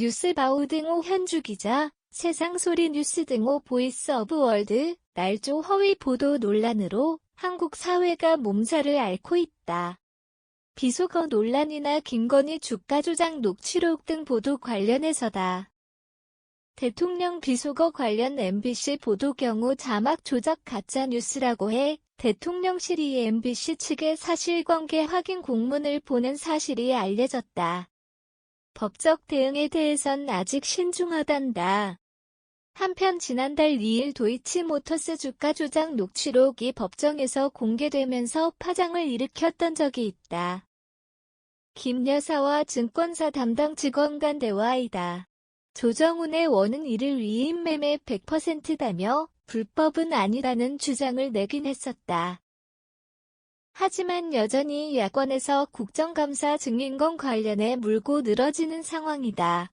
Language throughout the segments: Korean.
뉴스바우 등호 현주 기자, 세상소리 뉴스 등호 보이스 오브 월드, 날조 허위 보도 논란으로 한국 사회가 몸살을 앓고 있다. 비속어 논란이나 김건희 주가 조작 녹취록 등 보도 관련해서다. 대통령 비속어 관련 MBC 보도 경우 자막 조작 가짜 뉴스라고 해 대통령실이 MBC 측에 사실관계 확인 공문을 보낸 사실이 알려졌다. 법적 대응에 대해선 아직 신중하단다. 한편 지난달 2일 도이치모터스 주가 조작 녹취록이 법정에서 공개되면서 파장을 일으켰던 적이 있다. 김 여사와 증권사 담당 직원 간 대화이다. 조정훈의 원은 이를 위임 매매 100%다며 불법은 아니라는 주장을 내긴 했었다. 하지만 여전히 야권에서 국정감사 증인권 관련해 물고 늘어지는 상황이다.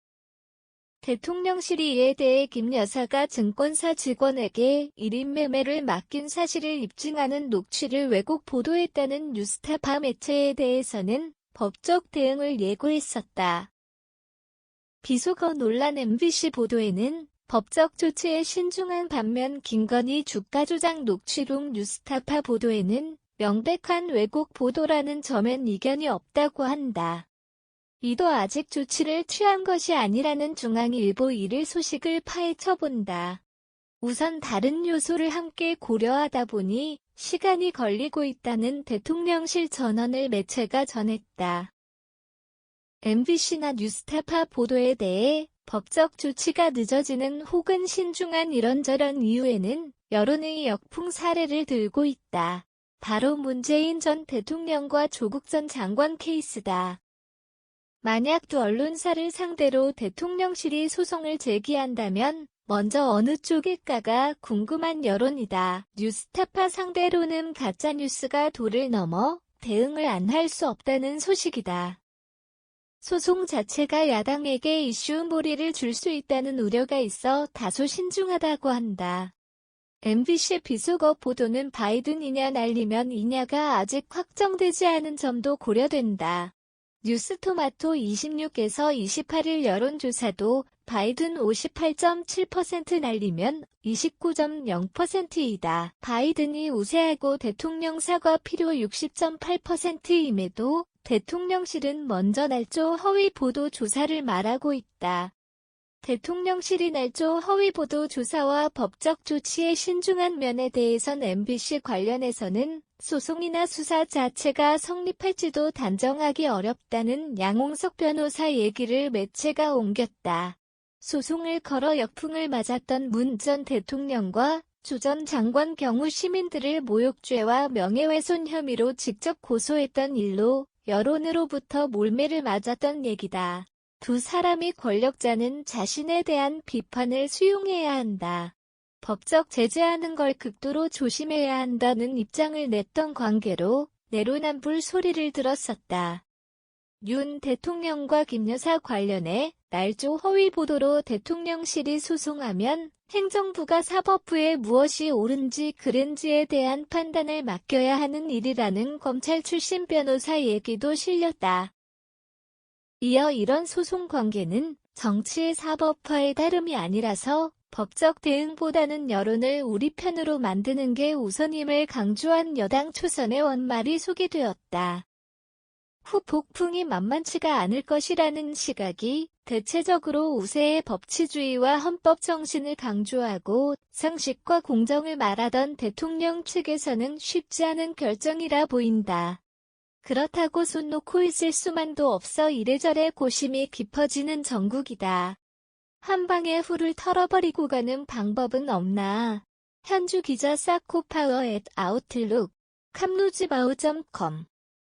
대통령실이 이에 대해 김 여사가 증권사 직원에게 1인 매매를 맡긴 사실을 입증하는 녹취를 왜곡 보도했다는 뉴스타파 매체에 대해서는 법적 대응을 예고했었다. 비속어 논란 MBC 보도에는 법적 조치에 신중한 반면 김건희 주가 조작 녹취록 뉴스타파 보도에는 명백한 왜곡 보도라는 점엔 이견이 없다고 한다. 이도 아직 조치를 취한 것이 아니라는 중앙일보 일일 소식을 파헤쳐본다. 우선 다른 요소를 함께 고려하다 보니 시간이 걸리고 있다는 대통령실 전원을 매체가 전했다. MBC나 뉴스타파 보도에 대해 법적 조치가 늦어지는 혹은 신중한 이런저런 이유에는 여론의 역풍 사례를 들고 있다. 바로 문재인 전 대통령과 조국 전 장관 케이스다. 만약 두 언론사를 상대로 대통령실이 소송을 제기한다면 먼저 어느 쪽일까가 궁금한 여론이다. 뉴스타파 상대로는 가짜뉴스가 도를 넘어 대응을 안 할 수 없다는 소식이다. 소송 자체가 야당에게 이슈 몰이를 줄 수 있다는 우려가 있어 다소 신중하다고 한다. MBC 비속어 보도는 바이든이냐 날리면 이냐가 아직 확정되지 않은 점도 고려된다. 뉴스토마토 26에서 28일 여론조사도 바이든 58.7% 날리면 29.0%이다. 바이든이 우세하고 대통령 사과 필요 60.8%임에도 대통령실은 먼저 날조 허위 보도 조사를 말하고 있다. 대통령실이 날조 허위 보도 조사와 법적 조치에 신중한 면에 대해선 MBC 관련해서는 소송이나 수사 자체가 성립할지도 단정하기 어렵다는 양홍석 변호사 얘기를 매체가 옮겼다. 소송을 걸어 역풍을 맞았던 문 전 대통령과 조 전 장관 경우 시민들을 모욕죄와 명예훼손 혐의로 직접 고소했던 일로 여론으로부터 몰매를 맞았던 얘기다. 두 사람이 권력자는 자신에 대한 비판을 수용해야 한다. 법적 제재하는 걸 극도로 조심해야 한다는 입장을 냈던 관계로 내로남불 소리를 들었었다. 윤 대통령과 김 여사 관련해 날조 허위 보도로 대통령실이 소송하면 행정부가 사법부에 무엇이 옳은지 그른지에 대한 판단을 맡겨야 하는 일이라는 검찰 출신 변호사 얘기도 실렸다. 이어 이런 소송 관계는 정치의 사법화의 다름이 아니라서 법적 대응보다는 여론을 우리 편으로 만드는 게 우선임을 강조한 여당 초선의 원말이 소개되었다. 후 폭풍이 만만치가 않을 것이라는 시각이 대체적으로 우세의 법치주의와 헌법 정신을 강조하고 상식과 공정을 말하던 대통령 측에서는 쉽지 않은 결정이라 보인다. 그렇다고 손 놓고 있을 수만도 없어 이래저래 고심이 깊어지는 정국이다. 한 방에 후를 털어버리고 가는 방법은 없나. 현주 기자 사코파워 앳 아웃룩 캄루즈바우.com